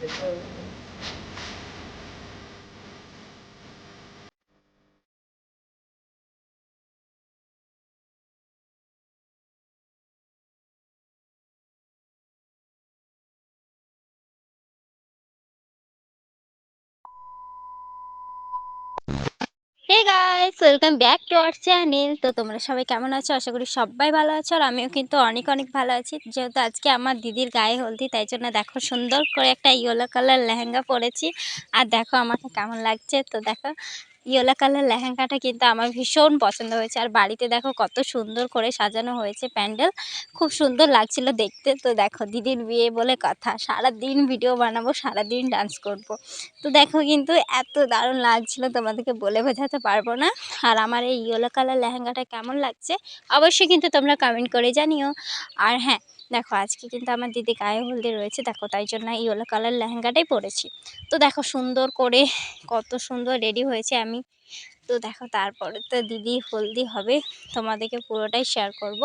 the hey guys welcome back to our channel তো তোমরা সবাই কেমন আছো? আশা করি সবাই ভালো আছো আর আমিও কিন্তু অনেক অনেক ভালো আছি। যেহেতু আজকে আমার দিদির গায়ে হলদি, তাই জন্য দেখো সুন্দর করে একটা ইয়েলো কালার লেহেঙ্গা পরেছি। আর দেখো আমাকে কেমন লাগছে? তো দেখো ইয়েলো কালার লেহেঙ্গাটা কিন্তু আমার ভীষণ পছন্দ হয়েছে। আর বাড়িতে দেখো কত সুন্দর করে সাজানো হয়েছে প্যান্ডেল। খুব সুন্দর লাগছিল দেখতে। তো দেখো দিদির বিয়ে বলে কথা সারা দিন ভিডিও বানাবো সারা দিন ডান্স করব। তো দেখো কিন্তু এত দারুণ লাগছিল, তোমাদেরকে বলে বোঝাতে পারব না। আর আমার এই ইয়েলো কালার লেহেঙ্গাটা কেমন লাগছে, অবশ্যই কিন্তু তোমরা কমেন্ট করে জানিও। আর হ্যাঁ দেখো, আজকে কিন্তু আমার দিদি গায়ে হলদে রয়েছে, দেখো, তাই জন্য ইয়েলো কালার লেহেঙ্গাটাই পরেছি। তো দেখো, সুন্দর করে কত সুন্দর রেডি হয়েছে আমি। তো দেখো, তারপরে তো দিদি হলদি হবে, তোমাদেরকে পুরোটাই শেয়ার করব,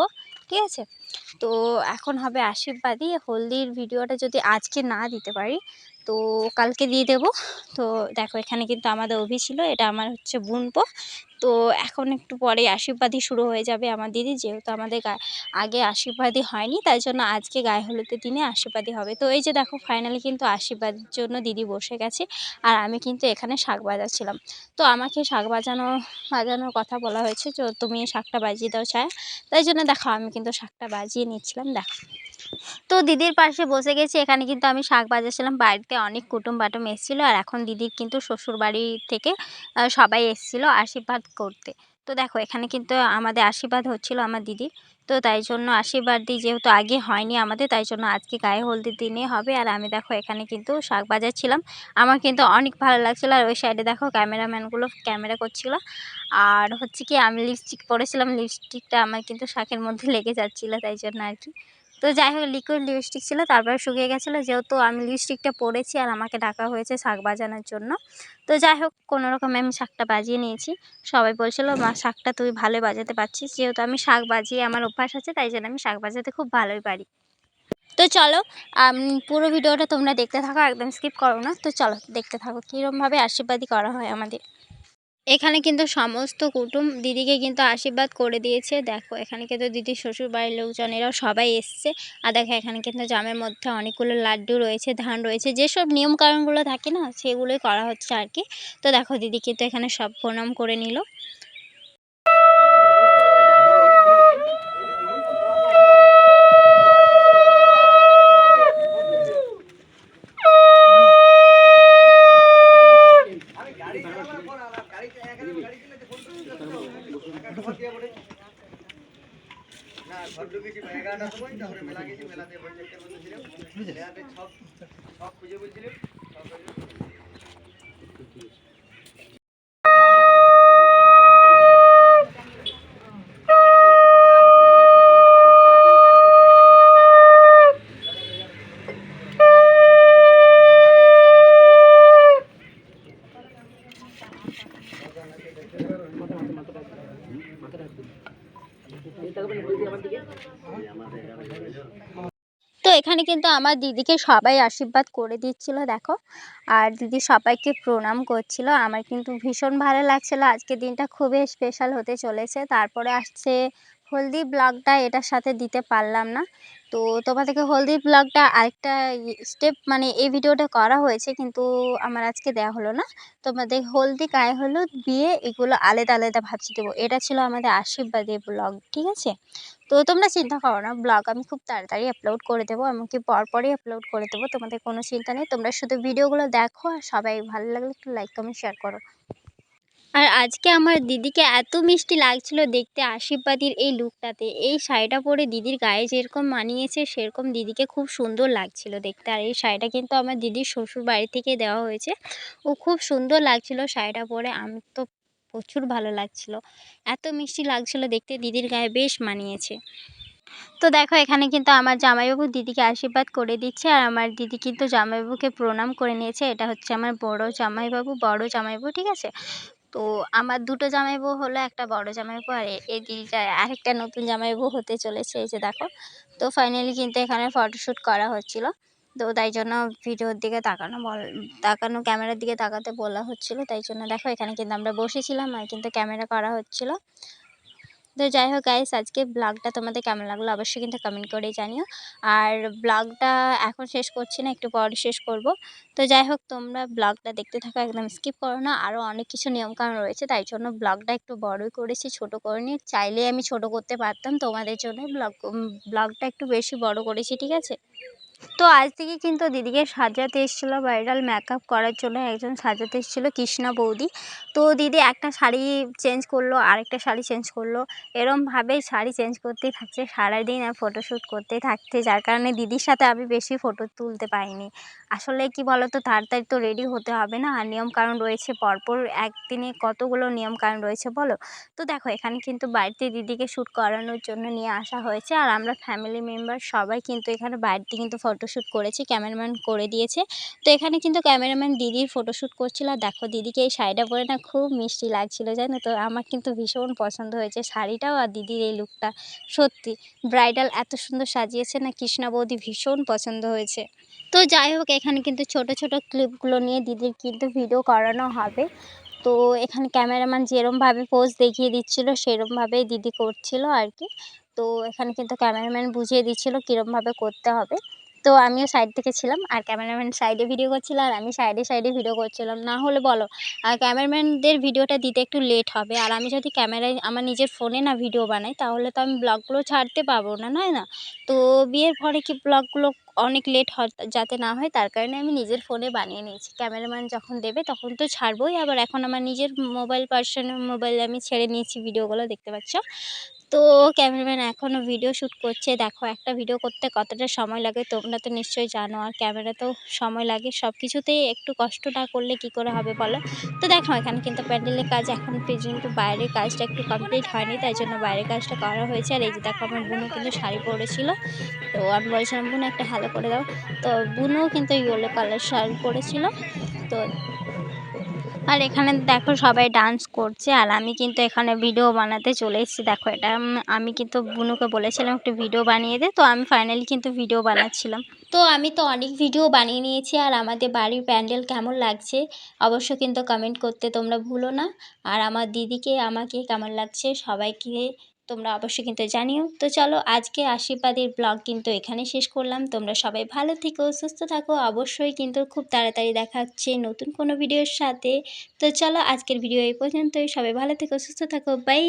ঠিক আছে? তো এখন হবে আশীর্বাদী হলদির ভিডিওটা যদি আজকে না দিতে পারি, তো কালকে দিয়ে দেব। তো দেখো, এখানে কিন্তু আমাদের অভি ছিল, এটা আমার হচ্ছে বুনপো তো এখন একটু পরে আশীর্বাদই শুরু হয়ে যাবে আমার যেহেতু আমাদের গায়ে আগে আশীর্বাদী হয়নি, তাই জন্য আজকে গায়ে হলুদের দিনে আশীর্বাদী হবে। তো এই যে দেখো ফাইনালি কিন্তু আশীর্বাদের জন্য দিদি বসে গেছে আর আমি কিন্তু এখানে শাক বাজাচ্ছিলাম। তো আমাকে শাক বাজানো, বাজানোর কথা বলা হয়েছে, তো তুমি শাকটা বাজিয়ে দাও চায় তাই জন্য দেখো, আমি কিন্তু শাকটা বাজিয়ে নিচ্ছিলাম, দেখো। তো দিদির পাশে বসে গেছি। এখানে কিন্তু আমি শাক বাজাচ্ছিলাম। বাড়িতে অনেক কুটুম বাটুম এসেছিল আর এখন দিদির কিন্তু শ্বশুর বাড়ি থেকে সবাই এসেছিল আশীর্বাদ করতে। তো দেখো, এখানে কিন্তু আমাদের আশীর্বাদ হচ্ছিল আমার দিদির। তো তাই জন্য আশীর্বাদ দিই যেহেতু আগে হয়নি আমাদের, তাই জন্য আজকে গায়ে হলদির দিনে হবে। আর আমি দেখো, এখানে কিন্তু শাক বাজাচ্ছিলাম। আমার কিন্তু অনেক ভালো লাগছিল। আর ওই সাইডে দেখো, ক্যামেরাম্যানগুলো ক্যামেরা করছিল। আর হচ্ছে কি, আমি লিপস্টিক পরেছিলাম। লিপস্টিকটা আমার কিন্তু শাকের মধ্যে লেগে যাচ্ছিল, তাই জন্য আর কি। তো যাই হোক লিকুইড লিপস্টিক ছিল, তারপরে শুকিয়ে গেছিল। যেহেতু আমি লিপস্টিকটা পরেছি আর আমাকে ডাকা হয়েছে শাক বাজানোর জন্য। তো যাই হোক, কোনো রকমে আমি শাকটা বাজিয়ে নিয়েছি। সবাই বলছিল, মা, শাকটা তুই ভালোই বাজাতে পারছিস। যেহেতু আমি শাক বাজিয়ে আমার অভ্যাস আছে, তাই জন্য আমি শাক বাজাতে খুব ভালোই পারি। তো চলো পুরো ভিডিওটা তোমরা দেখতে থাকো, একদম স্কিপ করো না। তো চলো, দেখতে থাকো কীরকমভাবে আশীর্বাদই করা হয় আমাদের। এখানে কিন্তু সমস্ত কুটুম দিদিকে কিন্তু আশীর্বাদ করে দিয়েছে। দেখো, এখানে কিন্তু দিদির শ্বশুর বাড়ির লোকজনেরাও সবাই এসছে। আর দেখো, এখানে কিন্তু জামের মধ্যে অনেকগুলো লাড্ডু রয়েছে, ধান রয়েছে। যেসব নিয়মকানুনগুলো থাকে না, সেগুলোই করা হচ্ছে আর কি। তো দেখো, দিদি কিন্তু এখানে সব প্রণাম করে নিল। মেলা গেছি মেলাতে সব সব খুঁজে বলছিলাম তো এখানে কিন্তু আমার দিদিকে সবাই আশীর্বাদ করে দিচ্ছিল, দেখো। আর দিদি সবাইকে প্রণাম করছিল। আমার কিন্তু ভীষণ ভালো লাগছিল। আজকের দিনটা খুবই স্পেশাল হতে চলেছে। তারপরে আসছে হলদি ব্লগটা এটার সাথে দিতে পারলাম না। তো তোমাদেরকে হলদি ব্লগটা আরেকটা স্টেপ মানে এই ভিডিওটা করা হয়েছে, কিন্তু আমার আজকে দেওয়া হলো না। তোমাদের হলদি, গায়ে হলুদ, বিয়ে, এগুলো আলাদা আলাদা ভাবছি দেবো। এটা ছিল আমাদের আশীর্বাদের ব্লগ ঠিক আছে? তো তোমরা চিন্তা করো না ব্লগ আমি খুব তাড়াতাড়ি আপলোড করে দেবো, এমনকি পরপরই আপলোড করে দেবো, তোমাদের কোনো চিন্তা নেই। তোমরা শুধু ভিডিওগুলো দেখো আর সবাই ভালো লাগলে একটু লাইক কমেন্ট শেয়ার করো। আর আজকে আমার দিদিকে এত মিষ্টি লাগছিল দেখতে আশীর্বাদীর এই লুকটাতে এই শাড়িটা পরে দিদির গায়ে যেরকম মানিয়েছে, সেরকম দিদিকে খুব সুন্দর লাগছিল দেখতে। আর এই শাড়িটা কিন্তু আমার দিদির শ্বশুর বাড়ি থেকে দেওয়া হয়েছে। ও খুব সুন্দর লাগছিল শাড়িটা পরে। আমি তো প্রচুর ভালো লাগছিল। এত মিষ্টি লাগছিল দেখতে, দিদির গায়ে বেশ মানিয়েছে। তো দেখো, এখানে কিন্তু আমার জামাইবাবু দিদিকে আশীর্বাদ করে দিচ্ছে আর আমার দিদি কিন্তু জামাইবাবুকে প্রণাম করে নিয়েছে। এটা হচ্ছে আমার বড় জামাইবাবু বড় জামাইবাবু, ঠিক আছে? তো আমার দুটো জামাইবউ হলো একটা বড় জামাইবউ আর এই দিদিটা আরেকটা নতুন জামাইবউ হতে চলেছে। এই যে দেখো, তো ফাইনালি কিন্তু এখানে ফটোশ্যুট করা হচ্ছিল। তো তাই জন্য ভিডিওর দিকে তাকানো বল, তাকানো ক্যামেরার দিকে তাকাতে বলা হচ্ছিল, তাই জন্য দেখো এখানে কিন্তু আমরা বসেছিলাম আর কিন্তু ক্যামেরা করা হচ্ছিল। তো যাই হোক গাইস আজকে ব্লগটা তোমাদের কেমন লাগল অবশ্যই কিন্তু কমেন্ট করে জানিও। আর ব্লগটা এখন শেষ করছি না, একটু পরে শেষ করব। তো যাই হোক, তোমরা ব্লগটা দেখতে থাকো, একদম স্কিপ করো না। আরও অনেক কিছু নিয়মকানুন রয়েছে, তাই জন্য ব্লগটা একটু বড়ই করেছি, ছোট করিনি চাইলে আমি ছোট করতে পারতাম, তোমাদের জন্য ব্লগ ব্লগটা একটু বেশি বড় করেছি, ঠিক আছে? তো আজ থেকে কিন্তু দিদিকে সাজাতে এসেছিল ব্রাইডাল মেকআপ করার জন্য একজন সাজাতে এসেছিল কৃষ্ণা বৌদি। তো দিদি একটা শাড়ি চেঞ্জ করল, আরেকটা শাড়ি চেঞ্জ করল। এরমভাবেই শাড়ি চেঞ্জ করতেই থাকছে, সারাদিন আর ফটোশ্যুট করতেই থাকছে, যার কারণে দিদির সাথে আমি বেশি ফটো তুলতে পারিনি। আসলে কি বলো তো তাড়াতাড়ি তো রেডি হতে হবে না, আর নিয়মকানুন রয়েছে, পরপর একদিনে কতগুলো নিয়মকানুন রয়েছে বলো? তো দেখো, এখানে কিন্তু বাড়িতে দিদিকে শ্যুট করানোর জন্য নিয়ে আসা হয়েছে, আর আমরা ফ্যামিলি মেম্বার সবাই কিন্তু এখানে বাড়িতে কিন্তু ফটোশ্যুট করেছি ক্যামেরাম্যান করে দিয়েছে। তো এখানে কিন্তু ক্যামেরাম্যান দিদির ফটোশ্যুট করছিল। আর দেখো, দিদিকে এই শাড়িটা পরে না খুব মিষ্টি লাগছিল, জানো তো? আমার কিন্তু ভীষণ পছন্দ হয়েছে শাড়িটাও আর দিদির এই লুকটা সত্যি ব্রাইডাল এত সুন্দর সাজিয়েছে না, কৃষ্ণা বৌদি ভীষণ পছন্দ হয়েছে। তো যাই হোক, এখানে কিন্তু ছোট ছোট ক্লিপগুলো নিয়ে দিদির কিন্তু ভিডিও করানো হবে। তো এখানে ক্যামেরাম্যান যেরমভাবে পোজ দেখিয়ে দিচ্ছিল, সেরমভাবেই দিদি করছিল আর কি। তো এখানে কিন্তু ক্যামেরাম্যান বুঝিয়ে দিচ্ছিল কীরমভাবে করতে হবে। তো আমিও সাইড থেকে ছিলাম, আর ক্যামেরাম্যান সাইডে ভিডিও করছিল, আর আমি সাইডে সাইডে ভিডিও করছিলাম। না হলে বলো, আর ক্যামেরাম্যানদের ভিডিওটা দিতে একটু লেট হবে, আর আমি যদি ক্যামেরায় আমার নিজের ফোনে না ভিডিও বানাই, তাহলে তো আমি ব্লগগুলো ছাড়তে পারব না নয় না? তো বিয়ের পরে কি ব্লগগুলো অনেক লেট যাতে না হয়, তার কারণে আমি নিজের ফোনে বানিয়ে নিয়েছি। ক্যামেরাম্যান যখন দেবে, তখন তো ছাড়বোই, আবার এখন আমার নিজের মোবাইল পার্সোনাল মোবাইলে আমি ছেড়ে নিয়েছি ভিডিওগুলো দেখতে পাচ্ছ? তো ক্যামেরাম্যান এখনও ভিডিও শ্যুট করছে। দেখো একটা ভিডিও করতে কতটা সময় লাগে তোমরা তো নিশ্চয়ই জানো। আর ক্যামেরাতেও সময় লাগে। সব কিছুতেই একটু কষ্ট না করলে কি করে হবে বলো? তো দেখো, এখানে কিন্তু প্যান্ডেলের কাজ এখন পর্যন্ত বাইরের কাজটা একটু কমপ্লিট হয়নি, তাই জন্য বাইরের কাজটা করা হয়েছে। আর এই যে দেখো, আমার বোনও কিন্তু শাড়ি পরেছিল। তো আমি বলছিলাম, বোন, একটা ভালো করে দাও। তো বোনও কিন্তু ইয়েলো কালার শাড়ি পরেছিল। তো আর এখানে দেখো সবাই ডান্স করছে, আর আমি কিন্তু এখানে ভিডিও বানাতে চলে এসেছি। দেখো এটা আমি কিন্তু বুনুকে বলেছিলাম একটু ভিডিও বানিয়ে দে, তো আমি ফাইনালি কিন্তু ভিডিও বানাচ্ছিলাম। তো আমি তো অনেক ভিডিও বানিয়ে নিয়েছি, আর আমাদের বাড়ির প্যান্ডেল কেমন লাগছে অবশ্য কিন্তু কমেন্ট করতে তোমরা ভুলো না। আর আমার দিদিকে, আমাকে কেমন লাগছে সবাইকে তোমরা অবশ্যই কিন্তু জানিও। তো চলো আজকে আশীর্বাদের ব্লগ কিন্তু এখানে শেষ করলাম। তোমরা সবাই ভালো থেকো, সুস্থ থাকো। অবশ্যই কিন্তু খুব তাড়াতাড়ি দেখা হচ্ছে নতুন কোনো ভিডিওর সাথে। তো চলো আজকের ভিডিও এই পর্যন্তই। সবাই ভালো থেকো, সুস্থ থাকো। বাই